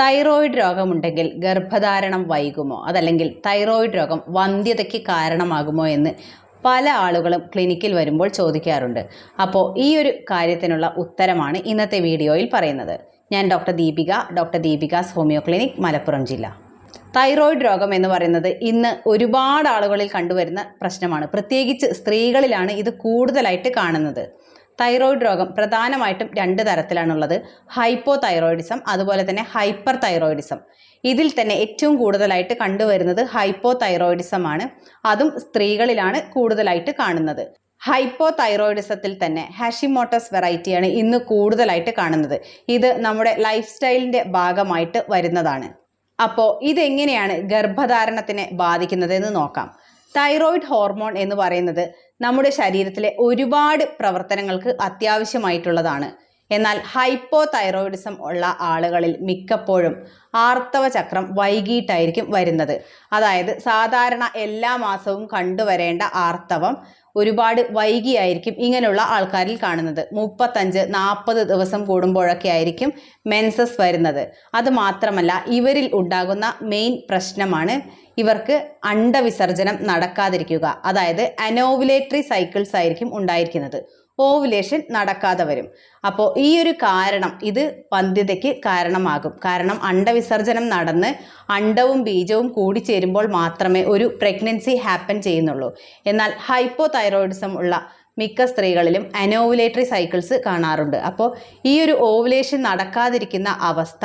Thyroid രോഗമുണ്ടെങ്കിൽ ഗർഭധാരണം വൈകുമോ? അതല്ലെങ്കിൽ thyroid രോഗം വന്ധ്യതയ്ക്ക് കാരണമാകുമോ എന്ന് പല ആളുകളും ക്ലിനിക്കിൽ വരുമ്പോൾ ചോദിക്കാറുണ്ട്. അപ്പോൾ ഈ ഒരു കാര്യത്തിനുള്ള ഉത്തരമാണ് ഇന്നത്തെ വീഡിയോയിൽ പറയുന്നത്. ഞാൻ doctor Deepika doctor Deepika's homeo clinic Malappuram ജില്ല. തൈറോയിഡ് രോഗം എന്ന് പറയുന്നത് ഇന്ന് ഒരുപാട് ആളുകളിൽ കണ്ടുവരുന്ന പ്രശ്നമാണ്. പ്രത്യേകിച്ച് സ്ത്രീകളിലാണ് ഇത് കൂടുതലായിട്ട് കാണുന്നത്. തൈറോയിഡ് രോഗം പ്രധാനമായിട്ടും രണ്ട് തരത്തിലാണുള്ളത്. ഹൈപ്പോ തൈറോയിഡിസം അതുപോലെ തന്നെ ഹൈപ്പർ തൈറോയിഡിസം ഇതിൽ തന്നെ ഏറ്റവും കൂടുതലായിട്ട് കണ്ടുവരുന്നത് ഹൈപ്പോ തൈറോയിഡിസം ആണ് അതും സ്ത്രീകളിലാണ് കൂടുതലായിട്ട് കാണുന്നത്. ഹൈപ്പോ തൈറോയിഡിസത്തിൽ തന്നെ ഹാഷിമോട്ടോസ് വെറൈറ്റിയാണ് ഇന്ന് കൂടുതലായിട്ട് കാണുന്നത്. ഇത് നമ്മുടെ ലൈഫ് സ്റ്റൈലിന്റെ ഭാഗമായിട്ട് വരുന്നതാണ്. അപ്പോൾ ഇതെങ്ങനെയാണ് ഗർഭധാരണത്തിനെ ബാധിക്കുന്നത് എന്ന് നോക്കാം. തൈറോയിഡ് ഹോർമോൺ എന്ന് പറയുന്നത് നമ്മുടെ ശരീരത്തിലെ ഒരുപാട് പ്രവർത്തനങ്ങൾക്ക് അത്യാവശ്യമായിട്ടുള്ളതാണ്. എന്നാൽ ഹൈപ്പോ തൈറോയിഡിസം ഉള്ള ആളുകളിൽ മിക്കപ്പോഴും ആർത്തവ ചക്രം വൈകിട്ടായിരിക്കും വരുന്നത്. അതായത് സാധാരണ എല്ലാ മാസവും കണ്ടുവരേണ്ട ആർത്തവം ഒരുപാട് വൈകിയായിരിക്കും ഇങ്ങനെയുള്ള ആൾക്കാരിൽ കാണുന്നത്. മുപ്പത്തഞ്ച് നാൽപ്പത് ദിവസം കൂടുമ്പോഴൊക്കെ ആയിരിക്കും മെൻസസ് വരുന്നത്. അത് മാത്രമല്ല ഇവരിൽ ഉണ്ടാകുന്ന മെയിൻ പ്രശ്നമാണ് ഇവർക്ക് അണ്ടവിസർജനം നടക്കാതിരിക്കുക. അതായത് അനോവുലേറ്ററി സൈക്കിൾസ് ആയിരിക്കും ഉണ്ടായിരിക്കുന്നത്. ഓവുലേഷൻ നടക്കാതെ വരും. അപ്പോൾ ഈ ഒരു കാരണം ഇത് വന്ധ്യതയ്ക്ക് കാരണമാകും. കാരണം അണ്ടവിസർജനം നടന്ന് അണ്ടവും ബീജവും കൂടിച്ചേരുമ്പോൾ മാത്രമേ ഒരു പ്രഗ്നൻസി ഹാപ്പൻ ചെയ്യുന്നുള്ളൂ. എന്നാൽ ഹൈപ്പോ തൈറോയിഡിസം ഉള്ള മിക്ക സ്ത്രീകളിലും അനോവുലേറ്ററി സൈക്കിൾസ് കാണാറുണ്ട്. അപ്പോൾ ഈ ഒരു ഓവുലേഷൻ നടക്കാതിരിക്കുന്ന അവസ്ഥ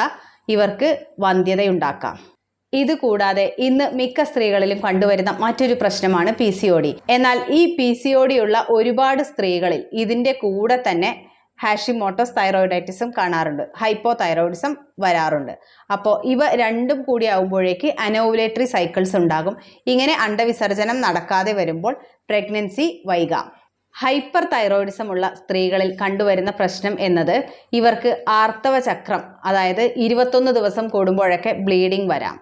ഇവർക്ക് വന്ധ്യതയുണ്ടാക്കാം. ഇത് കൂടാതെ ഇന്ന് മിക്ക സ്ത്രീകളിലും കണ്ടുവരുന്ന മറ്റൊരു പ്രശ്നമാണ് പി സി ഒ ഡി എന്നാൽ ഈ പി സി ഒ ഡി ഉള്ള ഒരുപാട് സ്ത്രീകളിൽ ഇതിന്റെ കൂടെ തന്നെ ഹാഷിമോട്ടോസ് തൈറോയിഡൈറ്റിസും കാണാറുണ്ട്. ഹൈപ്പോ തൈറോയിഡിസം വരാറുണ്ട്. അപ്പോൾ ഇവ രണ്ടും കൂടി ആകുമ്പോഴേക്ക് അനോവുലേറ്ററി സൈക്കിൾസ് ഉണ്ടാകും. ഇങ്ങനെ അണ്ടവിസർജനം നടക്കാതെ വരുമ്പോൾ പ്രഗ്നൻസി വൈകാം. ഹൈപ്പർ തൈറോയിഡിസം ഉള്ള സ്ത്രീകളിൽ കണ്ടുവരുന്ന പ്രശ്നം എന്നത് ഇവർക്ക് ആർത്തവ ചക്രം അതായത് ഇരുപത്തൊന്ന് ദിവസം കൂടുമ്പോഴൊക്കെ ബ്ലീഡിംഗ് വരാം.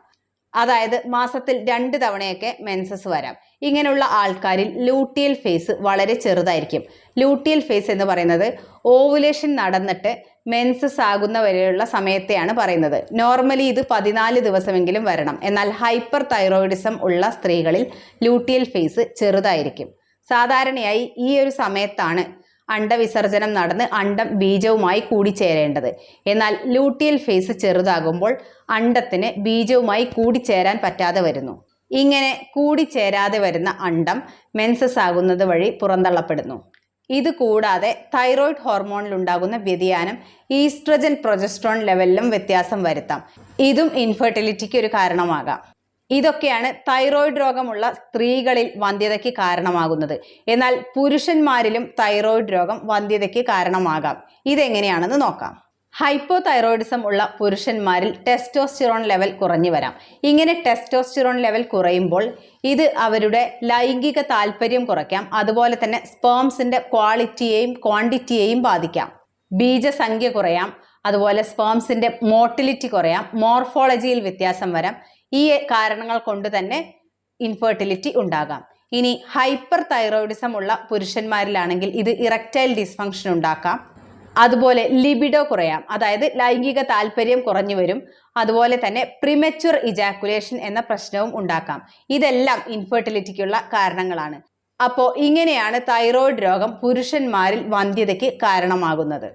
അതായത് മാസത്തിൽ രണ്ട് തവണയൊക്കെ മെൻസസ് വരാം. ഇങ്ങനെയുള്ള ആൾക്കാരിൽ ലൂട്ടിയൽ ഫേസ് വളരെ ചെറുതായിരിക്കും. ലൂട്ടിയൽ ഫേസ് എന്ന് പറയുന്നത് ഓവുലേഷൻ നടന്നിട്ട് മെൻസസ് ആകുന്ന വരെയുള്ള സമയത്തെയാണ് പറയുന്നത്. നോർമലി ഇത് പതിനാല് ദിവസമെങ്കിലും വരണം. എന്നാൽ ഹൈപ്പർ തൈറോയിഡിസം ഉള്ള സ്ത്രീകളിൽ ലൂട്ടിയൽ ഫേസ് ചെറുതായിരിക്കും. സാധാരണയായി ഈ ഒരു സമയത്താണ് അണ്ടവിസർജനം നടന്ന് അണ്ടം ബീജവുമായി കൂടിച്ചേരേണ്ടത്. എന്നാൽ ലൂട്ടിയൽ ഫേസ് ചെറുതാകുമ്പോൾ അണ്ടത്തിന് ബീജവുമായി കൂടിച്ചേരാൻ പറ്റാതെ വരുന്നു. ഇങ്ങനെ കൂടിച്ചേരാതെ വരുന്ന അണ്ടം മെൻസസ് ആകുന്നത് വഴി പുറന്തള്ളപ്പെടുന്നു. ഇത് കൂടാതെ തൈറോയ്ഡ് ഹോർമോണിൽ ഉണ്ടാകുന്ന വ്യതിയാനം ഈസ്ട്രജൻ പ്രൊജസ്ട്രോൺ ലെവലിലും വ്യത്യാസം വരുത്താം. ഇതും ഇൻഫെർട്ടിലിറ്റിക്ക് ഒരു കാരണമാകാം. ഇതൊക്കെയാണ് തൈറോയിഡ് രോഗമുള്ള സ്ത്രീകളിൽ വന്ധ്യതയ്ക്ക് കാരണമാകുന്നത്. എന്നാൽ പുരുഷന്മാരിലും തൈറോയിഡ് രോഗം വന്ധ്യതയ്ക്ക് കാരണമാകാം. ഇതെങ്ങനെയാണെന്ന് നോക്കാം. ഹൈപ്പോ തൈറോയിഡിസം ഉള്ള പുരുഷന്മാരിൽ ടെസ്റ്റോസ്റ്റിറോൺ ലെവൽ കുറഞ്ഞു വരാം. ഇങ്ങനെ ടെസ്റ്റോസ്റ്റിറോൺ ലെവൽ കുറയുമ്പോൾ ഇത് അവരുടെ ലൈംഗിക താല്പര്യം കുറയ്ക്കാം. അതുപോലെ തന്നെ സ്പേംസിന്റെ ക്വാളിറ്റിയെയും ക്വാണ്ടിറ്റിയെയും ബാധിക്കാം. ബീജസംഖ്യ കുറയാം. അതുപോലെ സ്പേംസിന്റെ മോട്ടിലിറ്റി കുറയാം. മോർഫോളജിയിൽ വ്യത്യാസം വരാം. ഈ കാരണങ്ങൾ കൊണ്ട് തന്നെ ഇൻഫെർട്ടിലിറ്റി ഉണ്ടാകാം. ഇനി ഹൈപ്പർ തൈറോയിഡിസം ഉള്ള പുരുഷന്മാരിലാണെങ്കിൽ ഇത് ഇറക്റ്റൈൽ ഡിസ്ഫങ്ഷൻ ഉണ്ടാക്കാം. അതുപോലെ ലിബിഡോ കുറയാം. അതായത് ലൈംഗിക താല്പര്യം കുറഞ്ഞു വരും. അതുപോലെ തന്നെ പ്രിമച്വർ ഇജാക്കുലേഷൻ എന്ന പ്രശ്നവും ഉണ്ടാക്കാം. ഇതെല്ലാം ഇൻഫെർട്ടിലിറ്റിക്കുള്ള കാരണങ്ങളാണ്. അപ്പോൾ ഇങ്ങനെയാണ് തൈറോയിഡ് രോഗം പുരുഷന്മാരിൽ വന്ധ്യതയ്ക്ക് കാരണമാകുന്നത്.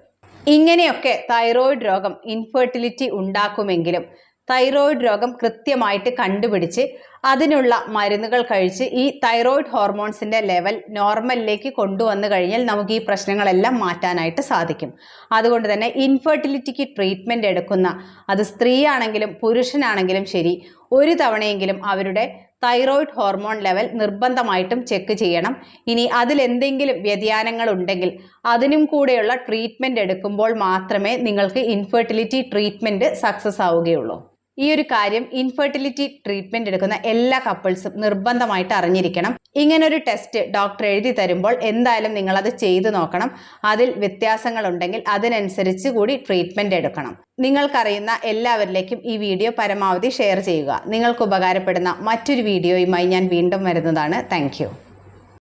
ഇങ്ങനെയൊക്കെ തൈറോയിഡ് രോഗം ഇൻഫെർട്ടിലിറ്റി ഉണ്ടാക്കുമെങ്കിലും തൈറോയിഡ് രോഗം കൃത്യമായിട്ട് കണ്ടുപിടിച്ച് അതിനുള്ള മരുന്നുകൾ കഴിച്ച് ഈ തൈറോയിഡ് ഹോർമോൺസിന്റെ ലെവൽ നോർമലിലേക്ക് കൊണ്ടുവന്നു കഴിഞ്ഞാൽ നമുക്ക് ഈ പ്രശ്നങ്ങളെല്ലാം മാറ്റാനായിട്ട് സാധിക്കും. അതുകൊണ്ട് തന്നെ ഇൻഫെർട്ടിലിറ്റിക്ക് ട്രീറ്റ്മെന്റ് എടുക്കുന്ന അത് സ്ത്രീയാണെങ്കിലും പുരുഷനാണെങ്കിലും ശരി ഒരു തവണയെങ്കിലും അവരുടെ തൈറോയ്ഡ് ഹോർമോൺ ലെവൽ നിർബന്ധമായിട്ടും ചെക്ക് ചെയ്യണം. ഇനി അതിലെന്തെങ്കിലും വ്യതിയാനങ്ങൾ ഉണ്ടെങ്കിൽ അതിനും കൂടെയുള്ള ട്രീറ്റ്മെന്റ് എടുക്കുമ്പോൾ മാത്രമേ നിങ്ങൾക്ക് ഇൻഫെർട്ടിലിറ്റി ട്രീറ്റ്മെന്റ് സക്സസ് ആവുകയുള്ളൂ. ഈ ഒരു കാര്യം ഇൻഫെർട്ടിലിറ്റി ട്രീറ്റ്മെന്റ് എടുക്കുന്ന എല്ലാ കപ്പിൾസും നിർബന്ധമായിട്ട് അറിഞ്ഞിരിക്കണം. ഇങ്ങനെ ഒരു ടെസ്റ്റ് ഡോക്ടർ എഴുതി തരുമ്പോൾ എന്തായാലും നിങ്ങൾ അത് ചെയ്തു നോക്കണം. അതിൽ വ്യത്യാസങ്ങൾ ഉണ്ടെങ്കിൽ അതിനനുസരിച്ച് കൂടി ട്രീറ്റ്മെന്റ് എടുക്കണം. നിങ്ങൾക്കറിയുന്ന എല്ലാവരിലേക്കും ഈ വീഡിയോ പരമാവധി ഷെയർ ചെയ്യുക. നിങ്ങൾക്ക് ഉപകാരപ്പെടുന്ന മറ്റൊരു വീഡിയോയുമായി ഞാൻ വീണ്ടും വരുന്നതാണ്. താങ്ക്